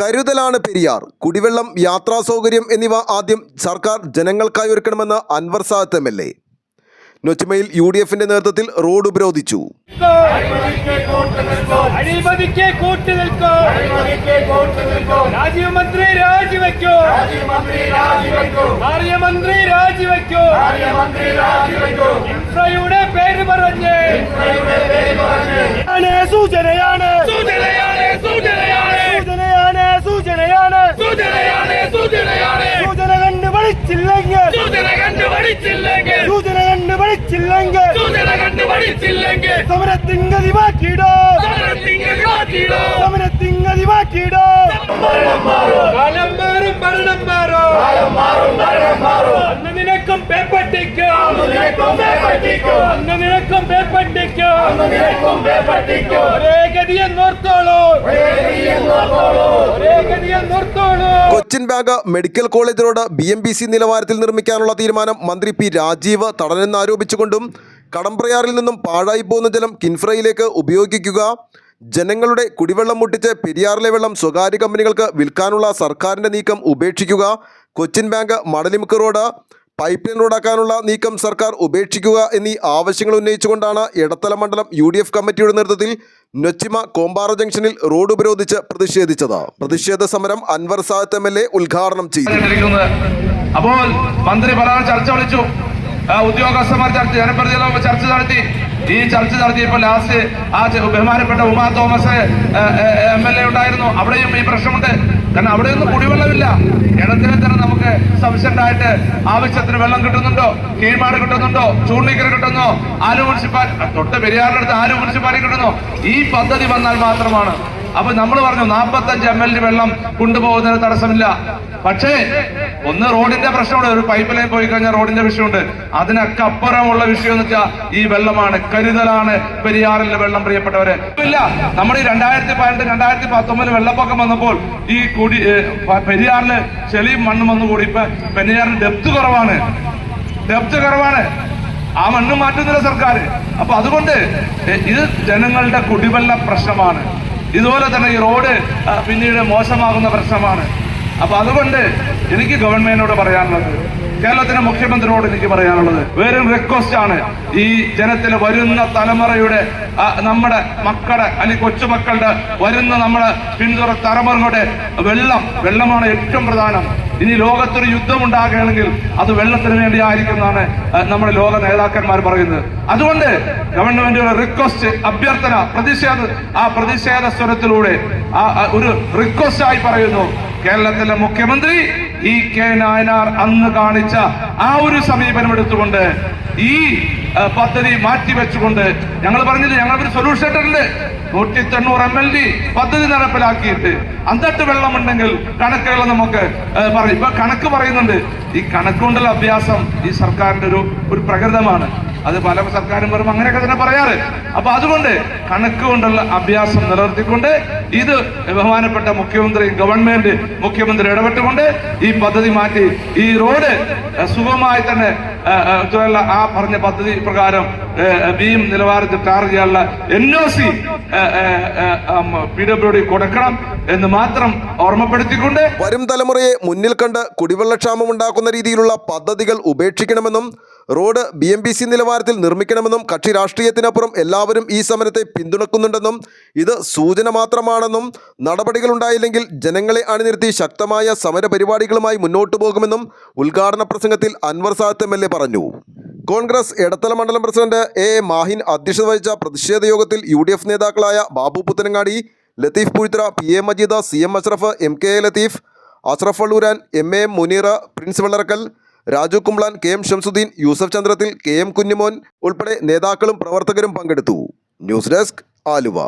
കരുതലാണ് പെരിയാർ. കുടിവെള്ളം യാത്രാ സൗകര്യം എന്നിവ ആദ്യം സർക്കാർ ജനങ്ങൾക്കായി ഒരുക്കണമെന്ന് Anvar Sadath M L A. നൊച്ചുമയിൽ U D എഫിന്റെ നേതൃത്വത്തിൽ റോഡ് ഉപരോധിച്ചു. രാജ്യമന്ത്രി രാജിവെക്കോ. കാര്യമന്ത്രി രാജിവെക്കോ. ഇൻഫ്രയുടെ പേര് പറഞ്ഞ്. സൂചനയാണ് സൂചനയാണ്. പഠിച്ചില്ലെങ്കിൽ ഗതി മാറ്റിയിടോ സമരത്തിൻ ഗതി മാറ്റിയിടോ കാലം മാറും ഭരണം മാറും. അന്ന് നിനക്കും പേപ്പട്ടിക്കും അന്ന് നിനക്കും പേപ്പട്ടിക്കും ഒരേ ഒരേ ഗതിയെന്നോർത്തോളൂ Cochin bank medical college road B M B C നിലവാരത്തിൽ നിർമ്മിക്കാനുള്ള തീരുമാനം മന്ത്രി പി രാജീവ് തടഞ്ഞെന്നാരോപിച്ചുകൊണ്ടും കടമ്പ്രയാറിൽ നിന്നും പാഴായി പോകുന്ന ജലം കിൻഫ്രയിലേക്ക് ഉപയോഗിക്കുക. ജനങ്ങളുടെ കുടിവെള്ളം മുട്ടിച്ച് പെരിയാറിലെ വെള്ളം സ്വകാര്യ കമ്പനികൾക്ക് വിൽക്കാനുള്ള സർക്കാരിന്റെ നീക്കം ഉപേക്ഷിക്കുക. Cochin bank Madalimukku road pipe line റോഡാക്കാനുള്ള നീക്കം സർക്കാർ ഉപേക്ഷിക്കുക എന്നീ ആവശ്യങ്ങൾ ഉന്നയിച്ചുകൊണ്ടാണ് ഇടത്തല മണ്ഡലം യു ഡി എഫ് കമ്മിറ്റിയുടെ നേതൃത്വത്തിൽ നൊച്ചിമ കോമ്പാറ ജംഗ്ഷനിൽ റോഡ് ഉപരോധിച്ച് പ്രതിഷേധിച്ചത്. പ്രതിഷേധ സമരം Anvar Sadath M L A ഉദ്ഘാടനം ചെയ്തു. അപ്പോൾ മന്ത്രി പല ചർച്ച വിളിച്ചു. ഉദ്യോഗസ്ഥന്മാർ ചർച്ച ജനപ്രതിനിധികളും ചർച്ച നടത്തി. ഈ ചർച്ച നടത്തിയപ്പോൾ ലാസ്റ്റ് ആ ബഹുമാനപ്പെട്ട Uma Thomas M L A ഉണ്ടായിരുന്നു. അവിടെയും ഈ പ്രശ്നമുണ്ട്. കാരണം അവിടെയൊന്നും കുടിവെള്ളമില്ല. ഇടത്തിനെ തന്നെ നമുക്ക് സഫിഷ്യന്റായിട്ട് ആവശ്യത്തിന് വെള്ളം കിട്ടുന്നുണ്ടോ? കീഴ്മാട് കിട്ടുന്നുണ്ടോ? ചൂണ്ടിക്കര കിട്ടുന്നോ? ആലു മുനിസിപ്പാലിറ്റി തൊട്ട് പെരിയാറിന്റെ അടുത്ത് ആലു മുനിസിപ്പാലിറ്റി കിട്ടുന്നു. ഈ പദ്ധതി വന്നാൽ മാത്രമാണ്. അപ്പൊ നമ്മൾ പറഞ്ഞു നാൽപ്പത്തഞ്ച് എം എൽ വെള്ളം കൊണ്ടുപോകുന്നതിന് തടസ്സമില്ല. പക്ഷേ ഒന്ന് റോഡിന്റെ പ്രശ്നമുണ്ട് ഒരു പൈപ്പ് ലൈൻ പോയി കഴിഞ്ഞാൽ റോഡിന്റെ വിഷയമുണ്ട്. അതിനൊക്കെ അപ്പുറമുള്ള വിഷയം എന്ന് വെച്ചാൽ ഈ വെള്ളമാണ്. കരുതലാണ് പെരിയാറിലെ വെള്ളം പ്രിയപ്പെട്ടവരെ. ഇല്ല നമ്മൾ ഈ രണ്ടായിരത്തി പതിനെട്ട് രണ്ടായിരത്തി പത്തൊമ്പതിൽ വെള്ളപ്പൊക്കം വന്നപ്പോൾ ഈ കുടി പെരിയാറിൽ ചെളിയും മണ്ണും വന്നുകൂടി. ഇപ്പൊ പെരിയാറിന് ഡെപ്ത് കുറവാണ്. ഡെപ്ത് കുറവാണ്. ആ മണ്ണ് മാറ്റുന്നില്ല സർക്കാർ അപ്പൊ അതുകൊണ്ട് ഇത് ജനങ്ങളുടെ കുടിവെള്ള പ്രശ്നമാണ്. ഇതുപോലെ തന്നെ ഈ റോഡ് പിന്നീട് മോശമാകുന്ന പ്രശ്നമാണ്. അപ്പൊ അതുകൊണ്ട് എനിക്ക് ഗവൺമെന്റിനോട് പറയാനുള്ളത് കേരളത്തിലെ മുഖ്യമന്ത്രിയോട് എനിക്ക് പറയാനുള്ളത് വെറും റിക്വസ്റ്റ് ആണ് ഈ ജനത്തിലെ വരുന്ന തലമുറയുടെ നമ്മുടെ മക്കളുടെ അല്ലെങ്കിൽ കൊച്ചുമക്കളുടെ വരുന്ന നമ്മുടെ പിന്തുറ തലമുറകളുടെ വെള്ളം. വെള്ളമാണ് ഏറ്റവും പ്രധാനം. ഇനി ലോകത്തൊരു യുദ്ധം ഉണ്ടാകുകയാണെങ്കിൽ അത് വെള്ളത്തിന് വേണ്ടി ആയിരിക്കുമെന്നാണ് ആ, നമ്മുടെ ലോക നേതാക്കന്മാർ പറയുന്നത്. അതുകൊണ്ട് ഗവൺമെന്റിന്റെ റിക്വസ്റ്റ് അഭ്യർത്ഥന പ്രതിഷേധ ആ പ്രതിഷേധ സ്വരത്തിലൂടെ ആ ഒരു റിക്വസ്റ്റ് ആയി പറയുന്നു. കേരളത്തിലെ മുഖ്യമന്ത്രി ഇ കെ നായനാർ അന്ന് കാണിച്ച ആ ഒരു സമീപനം എടുത്തുകൊണ്ട് ഈ പദ്ധതി മാറ്റിവെച്ചുകൊണ്ട് ഞങ്ങൾ പറഞ്ഞില്ല ഞങ്ങൾ ഒരു സൊല്യൂഷൻ ഇട്ടിട്ടുണ്ട്. നൂറ്റി തൊണ്ണൂറ് എം എൽ ഡി പദ്ധതി നടപ്പിലാക്കിയിട്ട് അന്തട്ട് വെള്ളമുണ്ടെങ്കിൽ കണക്കുകൾ നമുക്ക് പറയും ഇപ്പൊ കണക്ക് പറയുന്നുണ്ട്. ഈ കണക്കുകൊണ്ടുള്ള അഭ്യാസം ഈ സർക്കാരിന്റെ ഒരു ഒരു പ്രകൃതമാണ്. അത് പല സർക്കാരും പറയും അങ്ങനെയൊക്കെ തന്നെ പറയാറ്. അപ്പൊ അതുകൊണ്ട് കണക്കുകൊണ്ടുള്ള അഭ്യാസം നിലനിർത്തിക്കൊണ്ട് ഇത് ബഹുമാനപ്പെട്ട മുഖ്യമന്ത്രി ഗവൺമെന്റ് മുഖ്യമന്ത്രി ഇടപെട്ടുകൊണ്ട് ഈ പദ്ധതി മാറ്റി. ഈ റോഡ് സുഗമമായി തന്നെ ആ പറഞ്ഞ പദ്ധതി പ്രകാരം ബിയും നിലവാരത്തിൽ ടാർ ചെയ്യാനുള്ള N O C P W D കൊടുക്കണം എന്ന് മാത്രം ഓർമ്മപ്പെടുത്തിക്കൊണ്ട് വരും തലമുറയെ മുന്നിൽ കണ്ട് കുടിവെള്ളക്ഷാമം ഉണ്ടാക്കുന്ന രീതിയിലുള്ള പദ്ധതികൾ ഉപേക്ഷിക്കണമെന്നും road B M B C നിലവാരത്തിൽ നിർമ്മിക്കണമെന്നും കക്ഷി രാഷ്ട്രീയത്തിനപ്പുറം എല്ലാവരും ഈ സമരത്തെ പിന്തുണക്കുന്നുണ്ടെന്നും ഇത് സൂചന മാത്രമാണെന്നും നടപടികളുണ്ടായില്ലെങ്കിൽ ജനങ്ങളെ അണിനിരത്തി ശക്തമായ സമരപരിപാടികളുമായി മുന്നോട്ടു പോകുമെന്നും ഉദ്ഘാടന പ്രസംഗത്തിൽ അൻവർ സാദത്ത് എം എൽ പറഞ്ഞു. കോൺഗ്രസ് ഇടത്തല മണ്ഡലം പ്രസിഡന്റ് എ മാഹിൻ അധ്യക്ഷത വഹിച്ച പ്രതിഷേധ യോഗത്തിൽ യു ഡി എഫ് നേതാക്കളായ Babu Puthanangadi Latheef Puzhuthra P A Majeeda C M Ashraf M K A Latheef Ashraf Alluran A M Muneera Prince Vellarakkal Raju Kumblan K M Shamsuddin Yusuf Chandrathil K M Kunjumon ഉൾപ്പെടെ നേതാക്കളും പ്രവർത്തകരും പങ്കെടുത്തു. News desk Aluva.